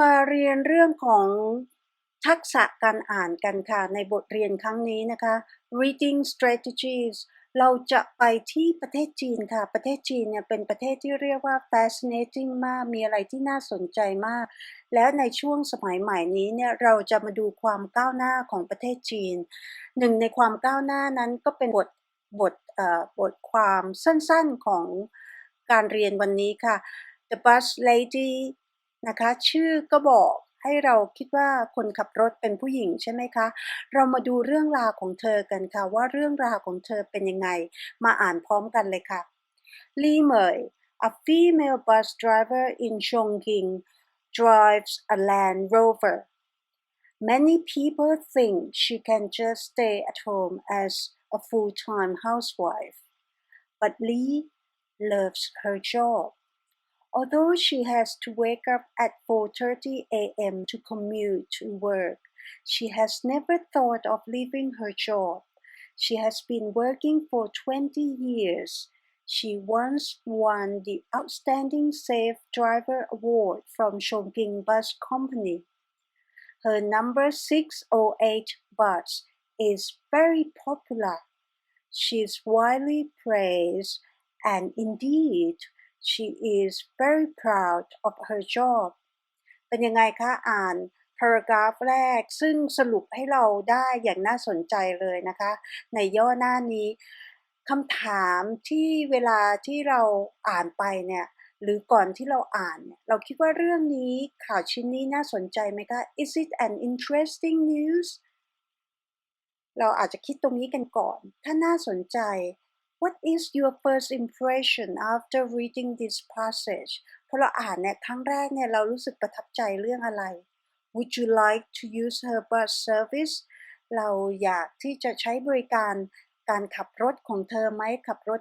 มาเรียนเรื่องของทักษะการอ่านกันค่ะ ในบทเรียนครั้งนี้นะคะ reading strategies เราจะไปที่ประเทศจีนค่ะ ประเทศจีนเนี่ยเป็นประเทศที่เรียกว่า fascinating มาก มีอะไรที่น่าสนใจมาก แล้วในช่วงสมัยใหม่นี้เนี่ยเราจะมาดูความก้าวหน้าของประเทศจีน หนึ่งในความก้าวหน้านั้นก็เป็นบทบทเอ่อบทความสั้นๆของการเรียนวันนี้ค่ะ The Bus Lady นะคะ ชื่อก็บอกให้เราคิดว่าคนขับรถเป็นผู้หญิงใช่ไหมคะ เรามาดูเรื่องราวของเธอกันค่ะ ว่าเรื่องราวของเธอเป็นยังไง มาอ่านพร้อมกันเลยค่ะ Li Mei a female bus driver in Chongqing drives a Land Rover Many people think she can just stay at home as a full-time housewife but Lee loves her job Although she has to wake up at 4:30 a.m. to commute to work, she has never thought of leaving her job. She has been working for 20 years. She once won the Outstanding Safe Driver Award from Chongqing Bus Company. Her number 608 bus is very popular. She is widely praised and indeed she is very proud of her job เป็นยังไงคะอ่าน paragraph แรกซึ่งสรุปให้เราได้อย่างน่าสนใจเลยนะคะ ในย่อหน้านี้คำถามที่เวลาที่เราอ่านไปเนี่ยหรือก่อนที่เราอ่านเนี่ยเราคิดว่าเรื่องนี้ข่าวชิ้นนี้น่าสนใจไหมคะ Is it an interesting news เราอาจจะคิดตรงนี้กันก่อน ถ้าน่าสนใจ What is your first impression after reading this passage พอเราอ่านเนี่ยครั้งแรกเนี่ยเรารู้สึกประทับใจเรื่องอะไร Would you like to use her bus service เราอยากที่จะใช้บริการการขับรถของเธอไหมขับรถ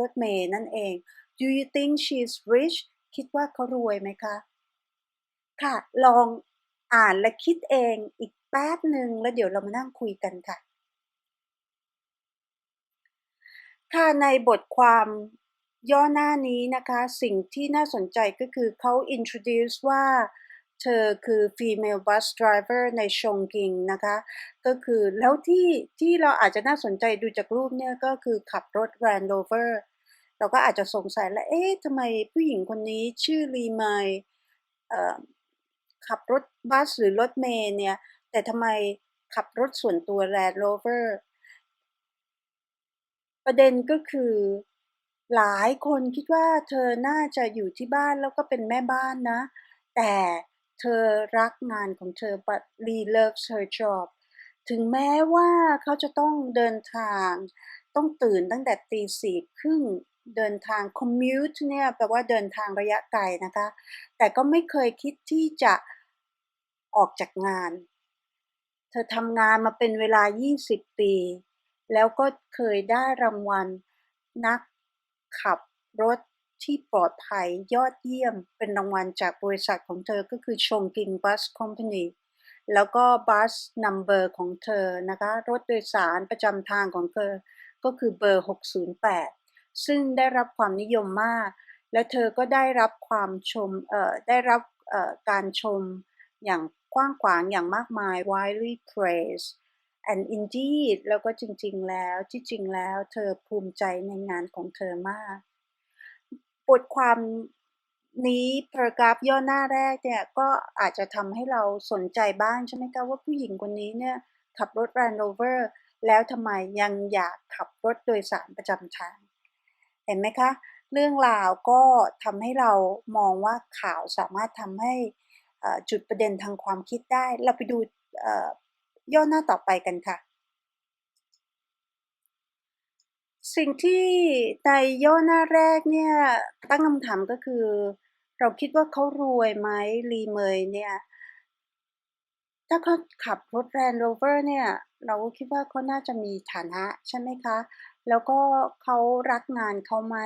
รถเมย์นั่นเอง Do you think she's rich คิดว่าเขารวยไหมคะ ค่ะ ลองอ่านและคิดเองอีกแป๊บหนึ่งแล้วเดี๋ยวเรามานั่งคุยกันค่ะ ค่ะในบทความย่อหน้านี้นะคะ สิ่งที่น่าสนใจก็คือเขา introduce ว่าเธอคือ female bus driver ในชงกิงนะคะ ก็คือแล้วที่ที่เราอาจจะน่าสนใจดูจากรูปเนี่ยก็คือขับรถ Land Rover เราก็อาจจะสงสัยแล้วเอ๊ะทำไมผู้หญิงคนนี้ชื่อลีไมขับรถบัสหรือรถเมย์เนี่ย แต่ทำไมขับรถส่วนตัว Land Rover ประเด็นก็คือ หลายคนคิดว่าเธอน่าจะอยู่ที่บ้านแล้วก็เป็นแม่บ้านนะ แต่เธอรักงานของเธอ but Lee loves her job ถึงแม้ว่าเขาจะต้องเดินทาง ต้องตื่นตั้งแต่ตีสี่ครึ่งเดินทาง commute เนี่ยแปลว่าเดินทางระยะไกลนะคะ แต่ก็ไม่เคยคิดที่จะออกจากงาน เธอทำงานมาเป็นเวลา 20 ปี แล้วก็เคยได้รางวัล นักขับรถที่ปลอดภัยยอดเยี่ยม เป็นรางวัลจากบริษัทของเธอก็คือชงกิงบัสคอมพานีแล้วก็บัสนัมเบอร์ของเธอนะคะ รถโดยสารประจำทางของเธอ ก็คือเบอร์ 608 ซึ่งได้รับความนิยมมาก และเธอก็ได้รับความชมเอ่อได้รับเอ่อการชมอย่างกว้างขวางอย่างมากมาย widely praised and indeed แล้วก็จริงๆแล้วที่จริงแล้วเธอภูมิใจในงานของเธอมาก บทความนี้พารากราฟย่อหน้าแรกเนี่ยก็อาจจะทำให้เราสนใจบ้างใช่ไหมคะว่าผู้หญิงคนนี้เนี่ยขับรถ Land Rover แล้วทำไมยังอยากขับรถโดยสารประจำทาง เห็นไหมคะ เรื่องราวก็ทำให้เรามองว่าข่าวสามารถทำให้จุดประเด็นทางความคิดได้ เราไปดู ย่อหน้าต่อไปกันค่ะ สิ่งที่ในย่อหน้าแรกเนี่ย ตั้งคำถามก็คือ เราคิดว่าเขารวยไหมลีเมยเนี่ย ถ้าเขาขับรถแรนด์โรเวอร์เนี่ย เราคิดว่าเขาน่าจะมีฐานะใช่ไหมคะ แล้วก็เขารักงานเขาไหม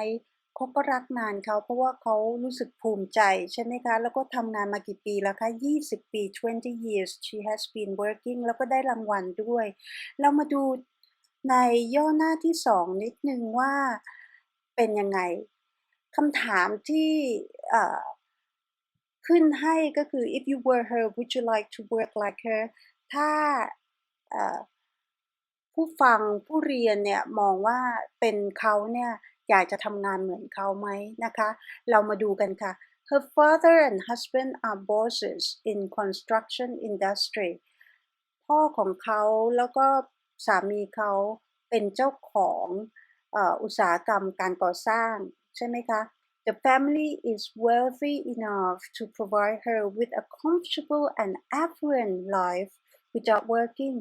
เขาก็รักงานเขาเพราะว่าเขารู้สึกภูมิใจใช่ไหมคะ แล้วก็ทำงานมากี่ปีแล้วคะ 20 ปี 20 years she has been working แล้วก็ได้รางวัลด้วย เรามาดูในย่อหน้าที่สองนิดนึงว่าเป็นยังไงคำถามที่ขึ้นให้ก็คือ if you were her would you like to work like her ถ้าผู้ฟังผู้เรียนเนี่ยมองว่าเป็นเขาเนี่ย อยากจะทำงานเหมือนเขาไหมนะคะ เรามาดูกันค่ะ Her father and husband are bosses in construction industry พ่อของเขาแล้วก็สามีเขาเป็นเจ้าของออุตสาหกรรมการก่อสร้าง ใช่ไหมคะ The family is wealthy enough to provide her with a comfortable and affluent life without working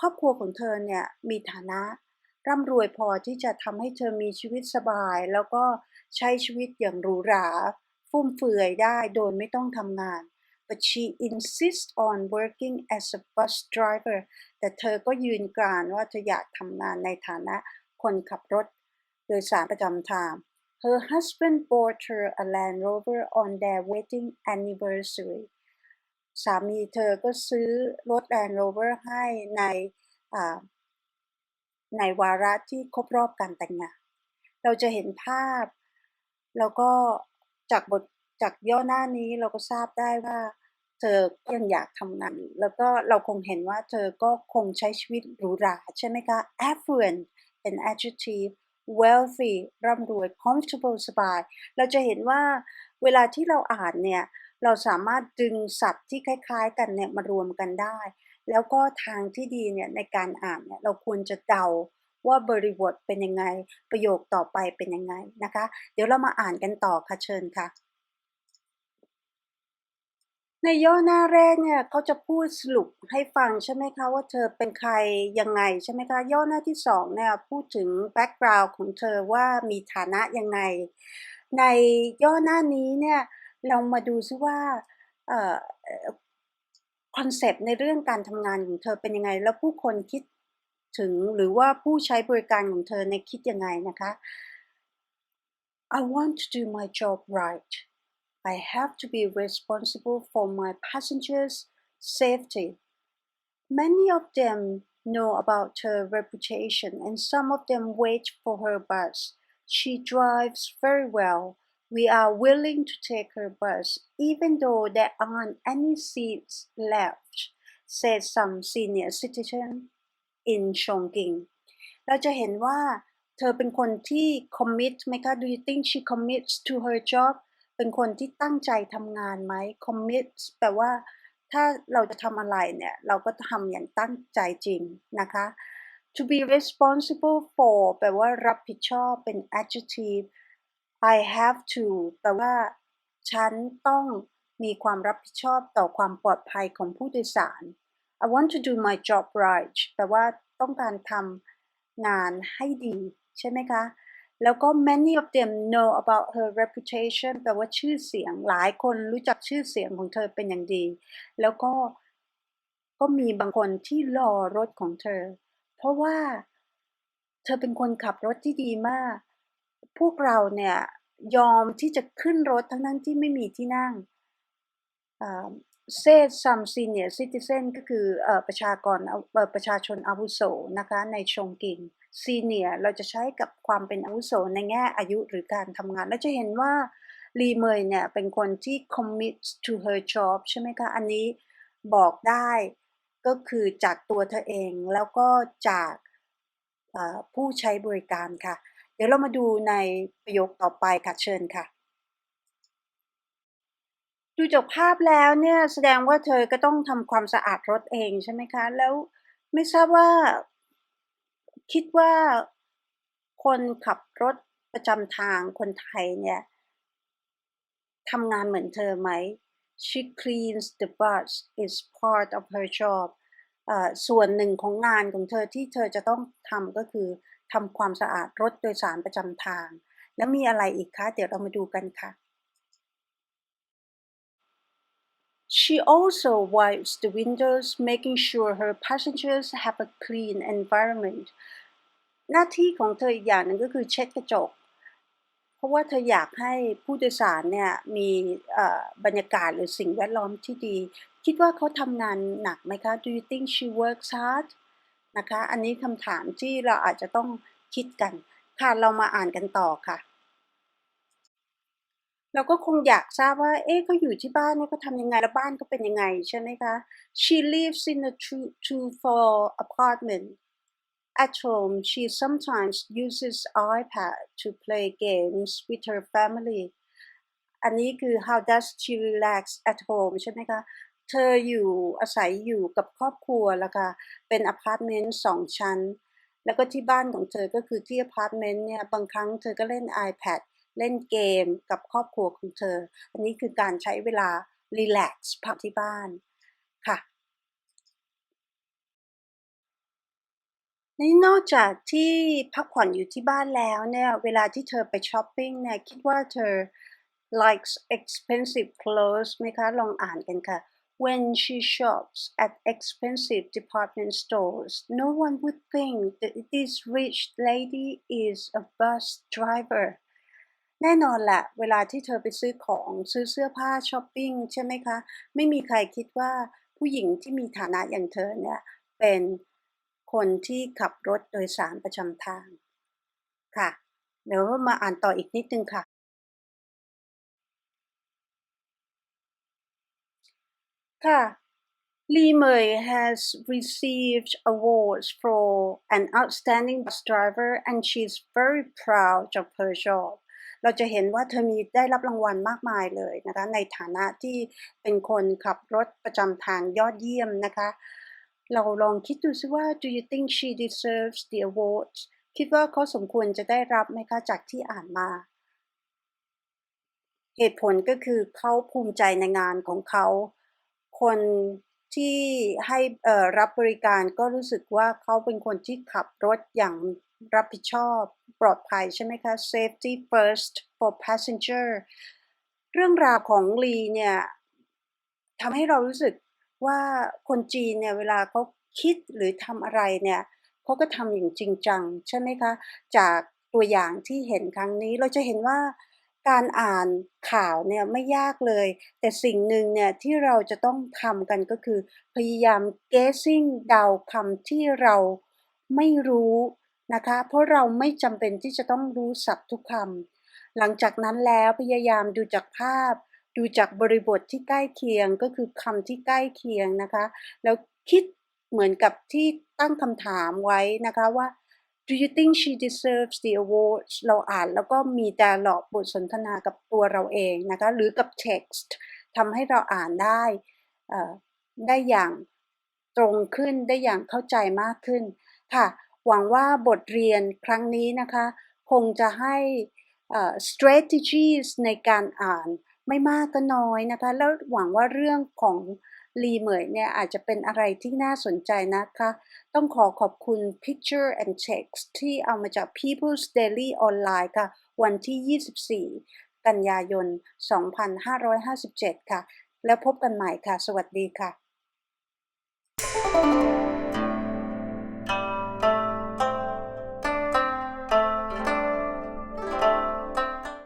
ครอบครัวของเธอเนี่ยมีฐานะ ร่ำรวยพอที่จะทำให้เธอมีชีวิตสบาย แล้วก็ใช้ชีวิตอย่างหรูหรา ฟุ่มเฟือยได้โดยไม่ต้องทำงาน but she insists on working as a bus driver แต่เธอก็ยืนกรานว่าเธออยากทำงานในฐานะคนขับรถโดยสารประจำทาง Her husband bought her a Land Rover on their wedding anniversary สามีเธอก็ซื้อรถ Land Rover ให้ในอ่า ในวาระที่ครบรอบการแต่งงาน เราจะเห็นภาพ แล้วก็จากบทจากย่อหน้านี้เราก็ทราบได้ว่า เธอยังอยากทำงานแล้วก็เราคงเห็นว่าเธอก็คงใช้ชีวิตหรูหราใช่ไหมคะ affluent เป็น adjective wealthy ร่ำรวย comfortable สบาย เราจะเห็นว่าเวลาที่เราอ่านเนี่ย เราสามารถดึงศัพท์ที่คล้าย ๆ กันเนี่ยมารวมกันได้ แล้วก็ทางที่ดีเนี่ยในการอ่านเนี่ยเราควรจะเดาว่าบริบทเป็นยังไง ประโยคต่อไปเป็นยังไงนะคะ เดี๋ยวเรามาอ่านกันต่อค่ะเชิญค่ะ ในย่อหน้าแรกเนี่ยเขาจะพูดสรุปให้ฟังใช่ไหมคะว่าเธอเป็นใครยังไงใช่ไหมคะย่อหน้าที่สองเนี่ยพูดถึงแบ็กกราวด์ของเธอว่ามีฐานะยังไง ในย่อหน้านี้เนี่ยเรามาดูซิว่า คอนเซปต์ในเรื่องการทำงานของเธอเป็นยังไง แล้วผู้คนคิดถึงหรือว่าผู้ใช้บริการของเธอในคิดยังไงนะคะ I want to do my job right I have to be responsible for my passengers' safety. Many of them know about her reputation and some of them wait for her bus. She drives very well. We are willing to take her bus even though there aren't any seats left, said some senior citizen in Chongqing. เราจะเห็นว่าเธอเป็นคนที่ commit ไหมคะ Do you think she commits to her job? เป็นคนที่ตั้งใจทำงานไหม commit แปลว่าถ้าเราจะทำอะไรเนี่ย เราก็ทำอย่างตั้งใจจริงนะคะ to be responsible for แปลว่ารับผิดชอบเป็น adjective I have to แปลว่า ฉันต้องมีความรับผิดชอบต่อความปลอดภัยของผู้โดยสาร I want to do my job right แปลว่าต้องการทำงานให้ดี ใช่ไหมคะ แล้วก็ many of them know about her reputation แปลว่าชื่อเสียง หลายคนรู้จักชื่อเสียงของเธอเป็นอย่างดี แล้วก็ ก็มีบางคนที่รอรถของเธอ เพราะว่า เธอเป็นคนขับรถที่ดีมาก พวกเราเนี่ยยอมที่จะขึ้นรถทั้งนั้นที่ไม่มีที่นั่งเซซัมซีเนียซิติเซนก็คือประชากรประชาชนอาวุโสนะคะในชงกิงซีเนียเราจะใช้กับความเป็นอาวุโสในแง่อายุหรือการทำงาน แล้วจะเห็นว่าลีเมยเนี่ยเป็นคนที่ commit to her job ใช่ไหมคะ อันนี้บอกได้ก็คือจากตัวเธอเองแล้วก็จากผู้ใช้บริการค่ะ เดี๋ยวเรามาดูในประโยคต่อไปค่ะเชิญค่ะ ดูจากภาพแล้วเนี่ยแสดงว่าเธอก็ต้องทำความสะอาดรถเองใช่ไหมคะ แล้วไม่ทราบว่า คิดว่าคนขับรถประจำทางคนไทยเนี่ยทำงานเหมือนเธอไหม She cleans the bus is part of her job ส่วนหนึ่งของงานของเธอที่เธอจะต้องทำก็คือ ทำความสะอาดรถโดยสารประจำทาง แล้วมีอะไรอีกคะ เดี๋ยวเรามาดูกันค่ะ She also wipes the windows, making sure her passengers have a clean environment. หน้าที่ของเธออีกอย่างหนึ่งก็คือเช็ดกระจก เพราะว่าเธออยากให้ผู้โดยสารเนี่ยมีบรรยากาศหรือสิ่งแวดล้อมที่ดี คิดว่าเขาทำงานหนักไหมคะ Do you think she works hard นะคะ อันนี้คำถามที่เราอาจจะต้องคิดกัน ค่ะเรามาอ่านกันต่อค่ะ เราก็คงอยากทราบว่า เอ๊ะเขาอยู่ที่บ้านเนี่ยเขาทำยังไง แล้วบ้านเขาเป็นยังไงใช่ไหมคะ She lives in a two two floor apartment At home, she sometimes uses iPad to play games with her family. อันนี้คือ how does she relax at home ใช่ไหมคะ เธออยู่อาศัยอยู่กับครอบครัวแล้วค่ะ เป็นอพาร์ตเมนต์สองชั้น แล้วก็ที่บ้านของเธอก็คือที่อพาร์ตเมนต์เนี่ย บางครั้งเธอก็เล่น iPad เล่นเกมกับครอบครัวของเธอ อันนี้คือการใช้เวลา relax พักที่บ้านค่ะนี่นอกจากที่พักผ่อนอยู่ที่บ้านแล้วเนี่ยเวลาที่เธอไปช้อปปิ้งเนี่ยคิดว่าเธอ likes expensive clothes ไหมคะ ลองอ่านกันค่ะ When she shops at expensive department stores, no one would think that this rich lady is a bus driver. แน่นอนแหละเวลาที่เธอไปซื้อของซื้อเสื้อผ้าช้อปปิ้งใช่ไหมคะ ไม่มีใครคิดว่าผู้หญิงที่มีฐานะอย่างเธอเนี่ยเป็นคนที่ขับรถโดยสารประจำทางค่ะ เดี๋ยวมาอ่านต่ออีกนิดนึงค่ะ ค่ะ Lee Mei has received awards for an outstanding bus driver and she's very proud of her job เราจะเห็นว่าเธอมีได้รับรางวัลมากมายเลยนะคะในฐานะที่เป็นคนขับรถประจำทางยอดเยี่ยมนะคะ เราลองคิดดูซิว่า do you think she deserves the awards คิดว่าเขาสมควรจะได้รับไหมคะจากที่อ่านมา เหตุผลก็คือเขาภูมิใจในงานของเขา คนที่ให้รับบริการก็รู้สึกว่าเขาเป็นคนที่ขับรถอย่างรับผิดชอบปลอดภัยใช่ไหมคะ safety first for passenger เรื่องราวของลีเนี่ยทำให้เรารู้สึกว่าคนจีนเนี่ยเวลาเขาคิดหรือทำอะไรเนี่ยเขาก็ทำอย่างจริงจังใช่ไหมคะ จากตัวอย่างที่เห็นครั้งนี้เราจะเห็นว่า การอ่านข่าวเนี่ยไม่ยากเลย แต่สิ่งหนึ่งเนี่ยที่เราจะต้องทำกันก็คือ พยายาม guessing เดาคำที่เราไม่รู้นะคะ เพราะเราไม่จำเป็นที่จะต้องรู้ศัพท์ทุกคำหลังจากนั้นแล้วพยายามดูจากภาพ ดูจากบริบทที่ใกล้เคียงก็คือคำที่ใกล้เคียงนะคะ แล้วคิดเหมือนกับที่ตั้งคำถามไว้นะคะว่า Do you think she deserves the awards เราอ่านแล้วก็มี dialogue บทสนทนากับตัวเราเองนะคะหรือกับ text ทำให้เราอ่านได้ได้อย่างตรงขึ้นได้อย่างเข้าใจมากขึ้นค่ะ หวังว่าบทเรียนครั้งนี้นะคะ คงจะให้ strategies ในการอ่าน ไม่มากก็น้อยนะคะ แล้วหวังว่าเรื่องของลีเหมยเนี่ยอาจจะเป็นอะไรที่น่าสนใจนะคะ ต้องขอขอบคุณ Picture and Text ที่เอามาจาก People's Daily Online ค่ะ วันที่ 24 กันยายน 2557 ค่ะ แล้วพบกันใหม่ค่ะ สวัสดีค่ะ